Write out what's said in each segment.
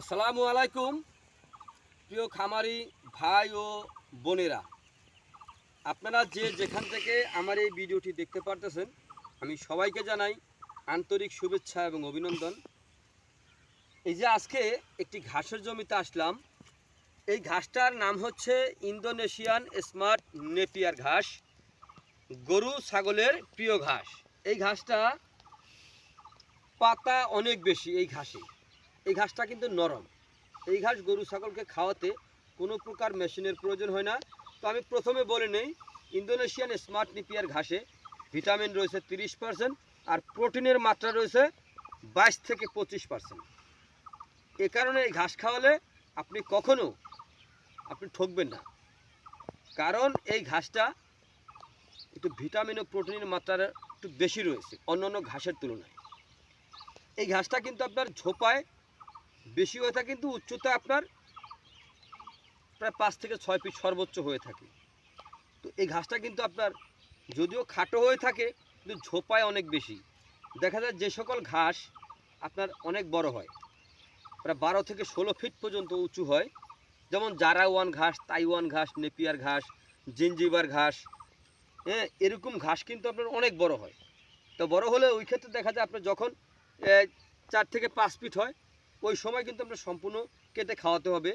আসসালামু আলাইকুম, প্রিয় খামারি ভাই ও বোনেরা। আপনারা যে যেখান থেকে আমার এই ভিডিওটি দেখতে পারতেছেন, আমি সবাইকে জানাই আন্তরিক শুভেচ্ছা এবং অভিনন্দন। এই যে আজকে একটি ঘাসের জমিতে আসলাম। এই ঘাসটার নাম হচ্ছে ইন্দোনেশিয়ান স্মার্ট নেপিয়ার ঘাস, গরু ছাগলের প্রিয় ঘাস। এই ঘাসটা পাতা অনেক বেশি এই ঘাসে। এই ঘাসটা কিন্তু নরম। এই ঘাস গরু ছাগলকে খাওয়াতে কোনো প্রকার মেশিনের প্রয়োজন হয় না। তো আমি প্রথমে বলে নেই, ইন্দোনেশিয়ান স্মার্ট নিপিয়ার ঘাসে ভিটামিন রয়েছে তিরিশ পার্সেন্ট আর প্রোটিনের মাত্রা রয়েছে বাইশ থেকে পঁচিশ পার্সেন্ট। এ কারণে এই ঘাস খাওয়ালে আপনি কখনো আপনি ঠকবেন না। কারণ এই ঘাসটা একটু ভিটামিন ও প্রোটিনের মাত্রা একটু বেশি রয়েছে অন্যান্য ঘাসের তুলনায়। এই ঘাসটা কিন্তু আপনার ঝোপায় বেশি হয়ে থাকে কিন্তু উচ্চতা আপনার প্রায় পাঁচ থেকে ছয় ফিট সর্বোচ্চ হয়ে থাকে। তো এই ঘাসটা কিন্তু আপনার যদিও খাটো হয়ে থাকে, কিন্তু ঝোপায় অনেক বেশি। দেখা যায় যে সকল ঘাস আপনার অনেক বড় হয়। প্রায় বারো থেকে ষোলো ফিট পর্যন্ত উঁচু হয়। যেমন জারাওয়ান ঘাস, তাইওয়ান ঘাস, নেপিয়ার ঘাস, জিঞ্জিবার ঘাস হ্যাঁ এরকম ঘাস কিন্তু আপনার অনেক বড় হয়। তো বড় হলে ওই ক্ষেত্রে দেখা যায় আপনার যখন চার থেকে পাঁচ ফিট হয় ওই সময় কিন্তু আমরা সম্পূর্ণ কেটে খাওয়াতে হবে।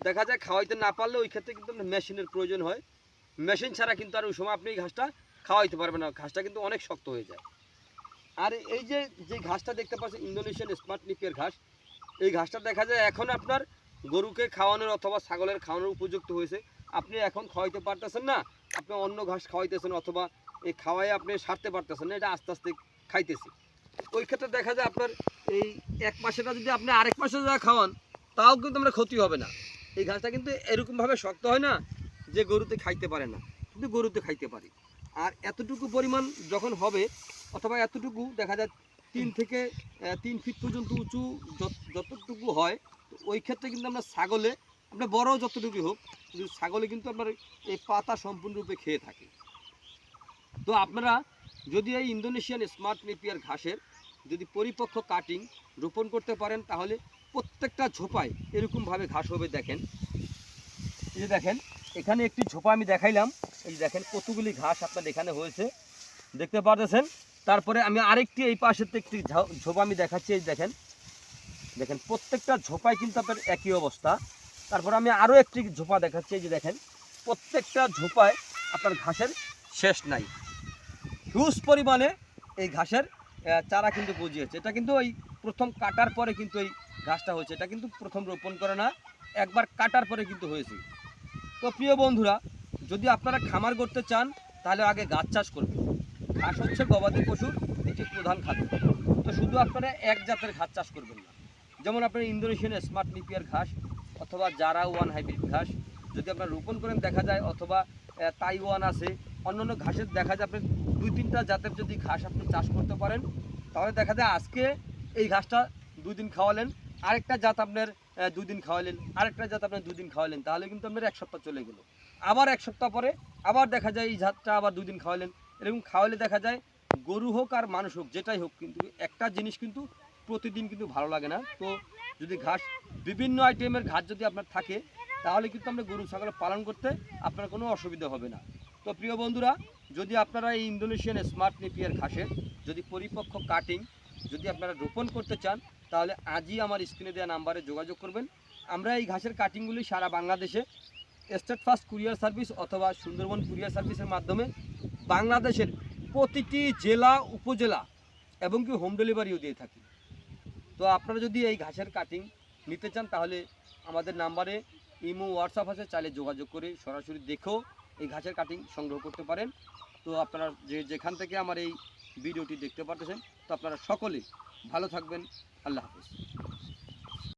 দেখা যায় খাওয়াইতে না পারলে ওই ক্ষেত্রে কিন্তু আপনার মেশিনের প্রয়োজন হয়। মেশিন ছাড়া কিন্তু আর ওই সময় আপনি এই ঘাসটা খাওয়াইতে পারবেন না। ঘাসটা কিন্তু অনেক শক্ত হয়ে যায়। আর এই যে যে ঘাসটা দেখতে পাচ্ছেন, ইন্দোনেশিয়ান স্মার্ট নিপিয়ার ঘাস, এই ঘাসটা দেখা যায় এখন আপনার গরুকে খাওয়ানোর অথবা ছাগলের খাওয়ানোর উপযুক্ত হয়েছে। আপনি এখন খাওয়াইতে পারতেছেন না, আপনি অন্য ঘাস খাওয়াইতেছেন অথবা এই খাওয়াই আপনি সারতে পারতেছেন না, এটা আস্তে আস্তে খাইতেছে। ওই ক্ষেত্রে দেখা যায় আপনার এই এক মাসেটা যদি আপনি আরেক মাসে যা খাওয়ান, তাও কিন্তু আমরা ক্ষতি হবে না। এই ঘাসটা কিন্তু এরকমভাবে শক্ত হয় না যে গরুতে খাইতে পারে না কিন্তু গরুতে খাইতে পারে। আর এতটুকু পরিমাণ যখন হবে, অথবা এতটুকু দেখা যায় তিন থেকে তিন ফিট পর্যন্ত উঁচু যতটুকু হয় ওই ক্ষেত্রে কিন্তু আমরা ছাগলে, আমরা বড় যতটুকু হোক, কিন্তু ছাগলে কিন্তু আপনার এই পাতা সম্পূর্ণরূপে খেয়ে থাকে। তো আপনারা যদি এই ইন্দোনেশিয়ান স্মার্ট নেপিয়ার ঘাসের যদি পরিপক্ক কাটিং রোপণ করতে পারেন, তাহলে প্রত্যেকটা ঝোপায় এরকমভাবে ঘাস হবে, দেখেন। এই দেখেন, এখানে একটি ঝোপা আমি দেখাইলাম। এই দেখেন, কতগুলি ঘাস আপনার এখানে হয়েছে। দেখতে পারতেছেন? তারপরে আমি আরেকটি এই থেকে একটি ঝোপা আমি দেখাচ্ছি, এই দেখেন। দেখেন, প্রত্যেকটা ঝোপায় কিন্তু আপনার একই অবস্থা। তারপর আমি আরও একটি ঝোপা দেখাচ্ছি, এই যে দেখেন। প্রত্যেকটা ঝোপায় আপনার ঘাসের শেষ নাই। হিউজ পরিমাণে এই ঘাসের চারা কিন্তু গজিয়েছে এটা কিন্তু ওই প্রথম কাটার পরে কিন্তু এই ঘাসটা হয়েছে। এটা কিন্তু প্রথম রোপণ করে না, একবার কাটার পরে কিন্তু হয়েছে। তো প্রিয় বন্ধুরা, যদি আপনারা খামার করতে চান, তাহলে আগে গাছ চাষ করবেন। ঘাস হচ্ছে গবাদি পশুর একটি প্রধান খাদ্য। তো শুধু আপনারা এক জাতের ঘাস চাষ করবেন না। যেমন আপনার ইন্দোনেশিয়ান স্মার্ট নিপিয়ার ঘাস অথবা জারা ওয়ান হাইব্রিড ঘাস। যদি আপনারা রোপণ করেন, দেখা যায়, অথবা তাইওয়ান আছে। অন্যান্য ঘাসের দেখা যায় আপনি দুই তিনটা জাতের যদি ঘাস আপনি চাষ করতে পারেন তাহলে দেখা যায় আজকে এই ঘাসটা দুই দিন খাওয়ালেন আরেকটা জাত আপনার আহ, দুই দিন খাওয়ালেন আরেকটা জাত আপনার দুই দিন খাওয়ালেন তাহলে কিন্তু আপনার এক সপ্তাহ চলে গেলো। আবার এক সপ্তাহ পরে আবার দেখা যায় এই জাতটা আবার দুই দিন খাওয়ালেন। এরকম খাওয়ালে দেখা যায় গরু হোক আর মানুষ হোক যেটাই হোক কিন্তু একটা জিনিস কিন্তু প্রতিদিন কিন্তু ভালো লাগে না। তো যদি ঘাস বিভিন্ন আইটেমের ঘাস যদি আপনার থাকে তাহলে কিন্তু আমরা গরু, ছাগল পালন করতে আপনার কোনো অসুবিধা হবে না। তো প্রিয় বন্ধুরা, যদি আপনারা এই ইন্দোনেশিয়ান স্মার্ট নেপিয়ার ঘাসের যদি পরিপক্ক কাটিং যদি আপনারা রোপণ করতে চান, তাহলে আজই আমার স্ক্রিনে দেওয়া নাম্বারে যোগাযোগ করবেন। আমরা এই ঘাসের কাটিংগুলি সারা বাংলাদেশে স্টেট ফার্স্ট কুরিয়ার সার্ভিস অথবা সুন্দরবন কুরিয়ার সার্ভিসের মাধ্যমে বাংলাদেশের প্রতিটি জেলা, উপজেলা এবং কি হোম ডেলিভারিও দিয়ে থাকি। তো আপনারা যদি এই ঘাসের কাটিং নিতে চান, তাহলে আমাদের নাম্বারে ইমো, হোয়াটসঅ্যাপ আছে, চাইলে যোগাযোগ করে সরাসরি দেখেও এই ঘাসের কাটিং সংগ্রহ করতে পারেন। তো আপনারা যে যেখান থেকে আমার এই ভিডিওটি দেখতে পারতেছেন, তো আপনারা সকলেই ভালো থাকবেন। আল্লাহ হাফেজ।